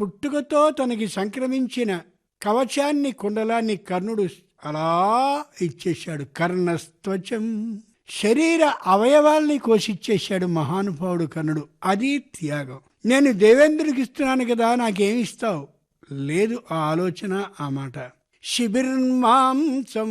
పుట్టుకతో తనకి సంక్రమించిన కవచాన్ని కుండలాన్ని కర్ణుడు అలా ఇచ్చేశాడు. కర్ణస్త్వచం. శరీర అవయవాల్ని కోసిచ్చేశాడు మహానుభావుడు కర్ణుడు. అది త్యాగం. నేను దేవేంద్రుడికి ఇస్తున్నాను కదా నాకేమిస్తావు లేదు ఆ ఆలోచన ఆ మాట. శిబిర్మాంసం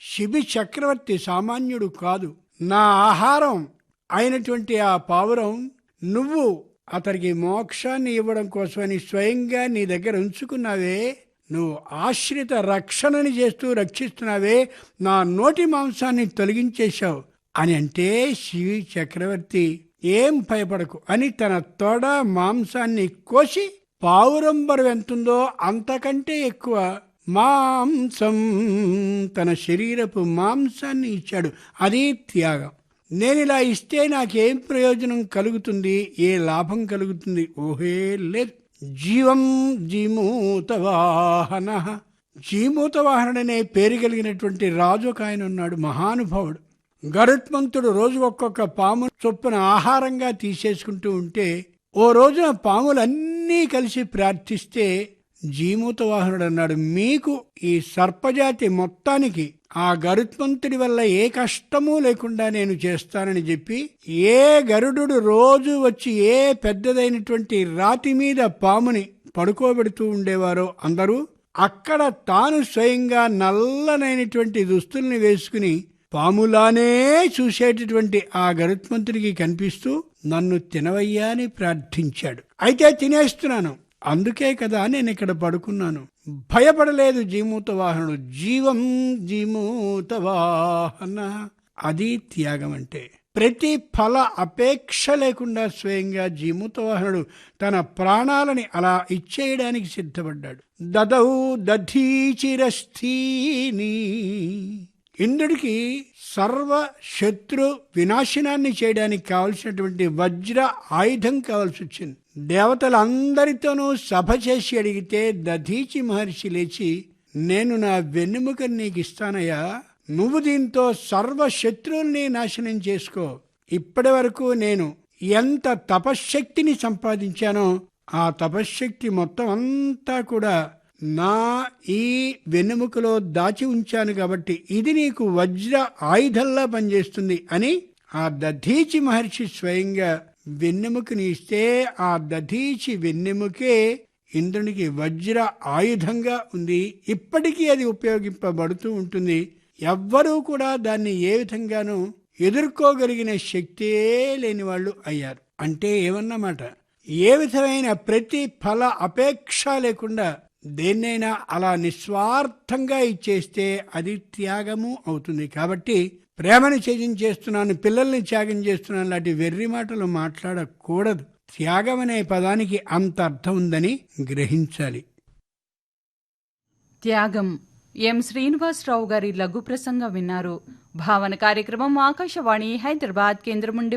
శిబి చక్రవర్తి సామాన్యుడు కాదు. నా ఆహారం అయినటువంటి ఆ పావురం నువ్వు అతనికి మోక్షాన్ని ఇవ్వడం కోసమని స్వయంగా నీ దగ్గర ఉంచుకున్నావే. నువ్వు ఆశ్రిత రక్షణని చేస్తూ రక్షిస్తున్నావే. నా నోటి మాంసాన్ని తొలగించేశావు అని అంటే శివి చక్రవర్తి ఏం భయపడకు. అని తన తొడ మాంసాన్ని కోసి పావురంబరం ఎంతుందో అంతకంటే ఎక్కువ మాంసం తన శరీరపు మాంసాన్ని ఇచ్చాడు. అది త్యాగం. నేను ఇలా ఇస్తే నాకేం ప్రయోజనం కలుగుతుంది? ఏ లాభం కలుగుతుంది? ఓహే లేదు. జీవం జీమూతవాహన. జీమూతవాహనుడనే పేరు కలిగినటువంటి రాజు ఒక ఆయన ఉన్నాడు మహానుభావుడు. గరుత్మంతుడు రోజు ఒక్కొక్క పాము చొప్పున ఆహారంగా తీసేసుకుంటూ ఉంటే ఓ రోజున పాములన్నీ కలిసి ప్రార్థిస్తే జీమూతవాహనుడు అన్నాడు మీకు ఈ సర్పజాతి మొత్తానికి ఆ గరుత్మంతుడి వల్ల ఏ కష్టమూ లేకుండా నేను చేస్తానని చెప్పి ఏ గరుడు రోజు వచ్చి ఏ పెద్దదైనటువంటి రాతి మీద పాముని పడుకోబెడుతూ ఉండేవారో అందరూ అక్కడ తాను స్వయంగా నల్లనైనటువంటి దుస్తుల్ని వేసుకుని పాములానే చూసేటటువంటి ఆ గరుత్మంతుడికి కనిపిస్తూ నన్ను తినవయ్యా అని ప్రార్థించాడు. అయితే తినేస్తున్నాను. అందుకే కదా నేను ఇక్కడ పడుకున్నాను. భయపడలేదు జీమూత వాహనుడు. జీవం జీమూత వాహన. అది త్యాగం అంటే. ప్రతి ఫల అపేక్ష లేకుండా స్వయంగా జీమూత వాహనుడు తన ప్రాణాలని అలా ఇచ్చేయడానికి సిద్ధపడ్డాడు. దదౌ దధీచిరస్థీని ఇంద్రుడికి సర్వ శత్రు వినాశనాన్ని చేయడానికి కావలసినటువంటి వజ్ర ఆయుధం కావాల్సి వచ్చింది. దేవతలందరితోనూ సభ చేసి అడిగితే దధీచి మహర్షి లేచి నేను నా వెన్నెముకని నీకు ఇస్తానయ్యా నువ్వు దీంతో సర్వ శత్రువుల్ని నాశనం చేసుకో. ఇప్పటి వరకు నేను ఎంత తపశ్శక్తిని సంపాదించానో ఆ తపశ్శక్తి మొత్తం అంతా కూడా నా ఈ వెన్నెముకలో దాచి ఉంచాను కాబట్టి ఇది నీకు వజ్ర ఆయుధంలా పనిచేస్తుంది అని ఆ దధీచి మహర్షి స్వయంగా వెన్నెముకని ఇస్తే ఆ దధీచి వెన్నెముకే ఇంద్రునికి వజ్ర ఆయుధంగా ఉంది. ఇప్పటికీ అది ఉపయోగింపబడుతూ ఉంటుంది. ఎవ్వరూ కూడా దాన్ని ఏ విధంగానూ ఎదుర్కోగలిగిన శక్తే లేని వాళ్ళు అయ్యారు. అంటే ఏమన్నమాట? ఏ విధమైన ప్రతి ఫల అపేక్ష లేకుండా దేన్నైనా అలా నిస్వార్థంగా ఇచ్చేస్తే అది త్యాగము అవుతుంది. కాబట్టి ప్రేమని త్యాగం చేస్తున్నాను పిల్లల్ని త్యాగం చేస్తున్నాను లాంటి వెర్రి మాటలు మాట్లాడకూడదు. త్యాగం అనే పదానికి అంత అర్థం ఉందని గ్రహించాలి. త్యాగం. ఎం. శ్రీనివాసరావు గారి లఘు ప్రసంగం విన్నారు. భావన కార్యక్రమం ఆకాశవాణి హైదరాబాద్ కేంద్రం నుండి